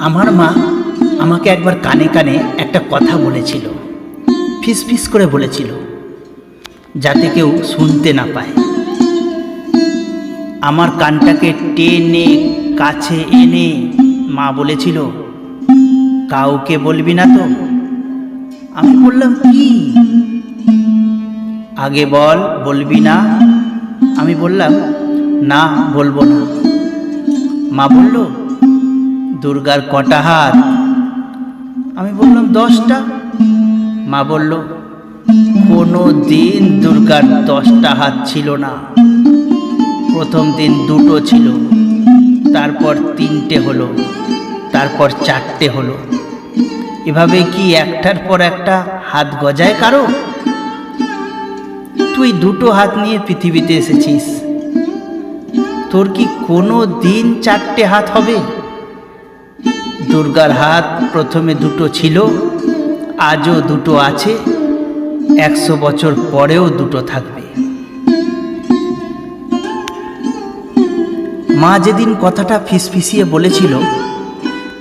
আমার মা আমাকে একবার কানে কানে একটা কথা বলেছিল। ফিস ফিস করে বলেছিল, যাতে কেউ শুনতে না পায়। আমার কানটাকে টেনে, কাছে এনে মা বলেছিল, কাউকে বলবি না তো? আমি বললাম, কি? আগে বল, বলবি না? আমি বললাম, না, বলব না। মা বলল দুর্গার কটা হাত? আমি বললাম, দশটা। মা বলল কোনো দিন দুর্গার দশটা হাত ছিল না। প্রথম দিন দুটো ছিল, তারপর তিনটে হলো, তারপর চারটে হলো। এভাবে কি একটার পর একটা হাত গজায় কারও? তুই দুটো হাত নিয়ে পৃথিবীতে এসেছিস। তোর কি কোনো দিন চারটে হাত হবে? দুর্গার হাত প্রথমে দুটো ছিল, আজও দুটো আছে, একশো বছর পরেও দুটো থাকবে। মা যেদিন কথাটা ফিসফিসিয়ে বলেছিল,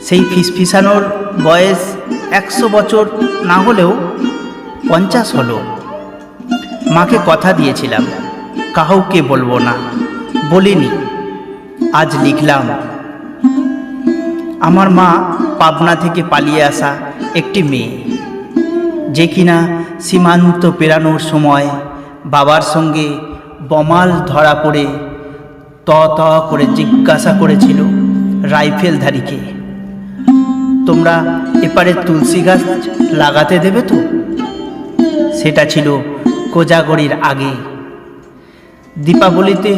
সেই ফিসফিসানোর বয়স একশো বছর না হলেও পঞ্চাশ হলো। মাকে কথা দিয়েছিলাম, কাউকে বলব না, বলিনি, আজ লিখলাম। আমার মা পাবনা থেকে পালিয়ে আসা একটি মেয়ে। যে কিনা সীমান্ত পেরানোর সময় বাবার সঙ্গে বমাল ধরা পড়ে ত ত করে জিজ্ঞাসা করেছিল রাইফেলধারীকে তোমরা এপারে তুলসী গাছ লাগাতে দেবে তো? সেটা ছিল কোজাগরির আগে। দীপাবলিতে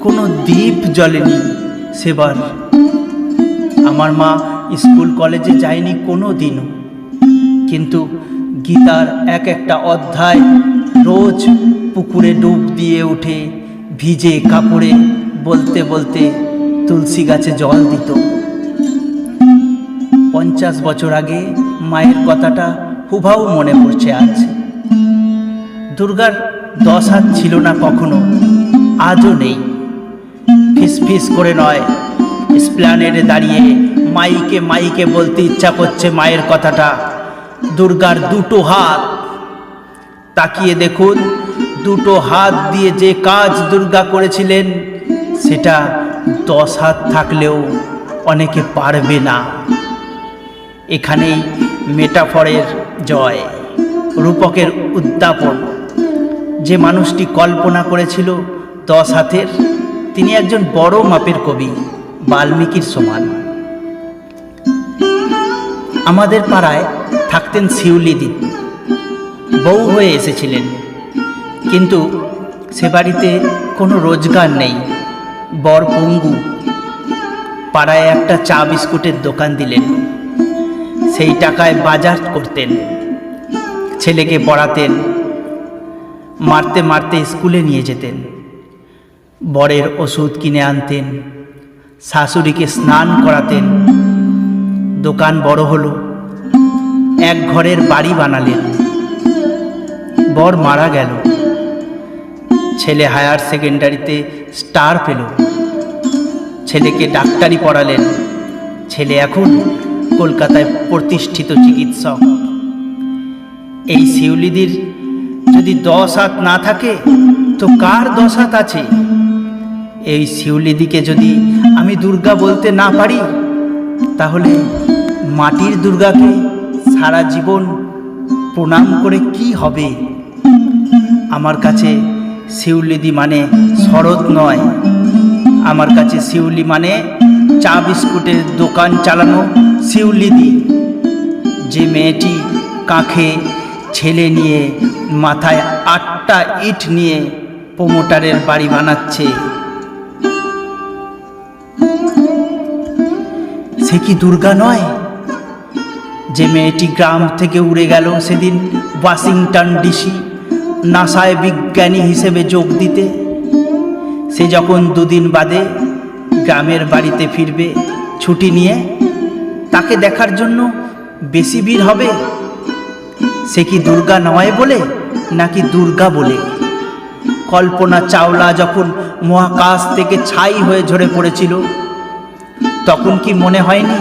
কোনো দ্বীপ জ্বলেনি সেবার। আমার মা স্কুল কলেজে যায়নি কোনো দিনও কিন্তু গীতার এক একটা অধ্যায় রোজ পুকুরে ডুব দিয়ে উঠে, ভিজে কাপড়ে বলতে বলতে তুলসী গাছে জল দিত। পঞ্চাশ বছর আগে মায়ের কথাটা হুবাও মনে পড়ছে আজ। দুর্গার দশ হাত ছিল না কখনো, আজও নেই। ফিস ফিস করে নয় স্প্ল্যানেডে দাঁড়িয়ে মাইকে মাইকে বলতে ইচ্ছা করছে মায়ের কথাটা। দুর্গার দুটো হাত। তাকিয়ে দেখুন, দুটো হাত দিয়ে যে কাজ দুর্গা করেছিলেন, সেটা দশ হাত থাকলেও অনেকে পারবে না। এখানেই মেটাফরের জয়, রূপকের উদ্যাপন। যে মানুষটি কল্পনা করেছিল দশ হাতের, তিনি একজন বড় মাপের কবি। বাল্মীকির সমান। আমাদের পাড়ায় থাকতেন শিউলিদি বউ হয়ে এসেছিলেন। কিন্তু সে বাড়িতে কোনো রোজগার নেই। বর পঙ্গু পাড়ায় একটা চা বিস্কুটের দোকান দিলেন। সেই টাকায় বাজার করতেন। ছেলেকে পড়াতেন। মারতে মারতে স্কুলে নিয়ে যেতেন। বরের ওষুধ কিনে আনতেন। শাশুড়িকে স্নান করাতেন। দোকান বড় হলো। এক ঘরের বাড়ি বানালেন। বর মারা গেল। ছেলে হায়ার সেকেন্ডারিতে স্টার পেল। ছেলেকে ডাক্তারি পড়ালেন। ছেলে এখন কলকাতায় প্রতিষ্ঠিত চিকিৎসক। এই শিউলিদির যদি দশ হাত না থাকে, তো কার দশ হাত আছে? এই শিউলিদিকে যদি আমি দুর্গা বলতে না পারি, তাহলে মাটির দুর্গাকে সারা জীবন প্রণাম করে কি হবে? আমার কাছে শিউলিদি মানে শরৎ নয়। আমার কাছে শিউলি মানে চা বিস্কুটের দোকান চালানো শিউলিদি যে মেয়েটি কাঁখে ছেলে নিয়ে মাথায় আটটা ইট নিয়ে প্রমোটারের বাড়ি বানাচ্ছে। সে কি দুর্গা নয়? যে মেয়েটি গ্রাম থেকে উড়ে গেল সেদিন ওয়াশিংটন ডিসি নাসায় বিজ্ঞানী হিসেবে যোগ দিতে। সে যখন দুদিন বাদে গ্রামের বাড়িতে ফিরবে ছুটি নিয়ে, তাকে দেখার জন্য বেশি ভিড় হবে? সে কি দুর্গা নয় বলে নাকি দুর্গা বলে? কল্পনা চাওলা যখন মহাকাশ থেকে ছাই হয়ে ঝরে পড়েছিল তখন কি মনে হয়নি?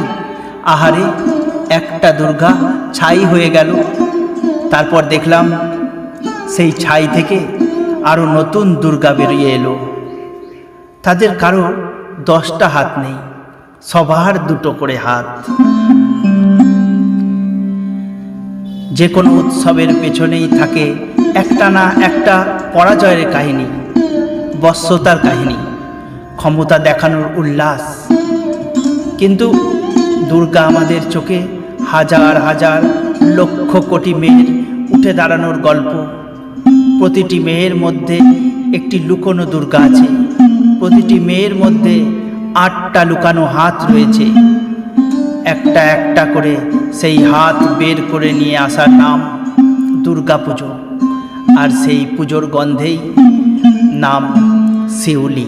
আহারে, একটা দুর্গা ছাই হয়ে গেল। তারপর দেখলাম, সেই ছাই থেকে আরও নতুন দুর্গা বেরিয়ে এলো। তাদের কারও দশটা হাত নেই, সবার দুটো করে হাত। যে কোনো উৎসবের পেছনেই থাকে একটা না একটা পরাজয়ের কাহিনী বশ্যতার কাহিনী, ক্ষমতা দেখানোর উল্লাস। কিন্তু দুর্গা আমাদের চোখে হাজার হাজার লক্ষ কোটি মেয়ের উঠে দাঁড়ানোর গল্প। প্রতিটি মেয়ের মধ্যে একটি লুকোনো দুর্গা আছে। প্রতিটি মেয়ের মধ্যে আটটা লুকানো হাত রয়েছে। একটা একটা করে সেই হাত বের করে নিয়ে আসার নাম দুর্গা পুজো। আর সেই পুজোর গন্ধেই নাম শিউলি।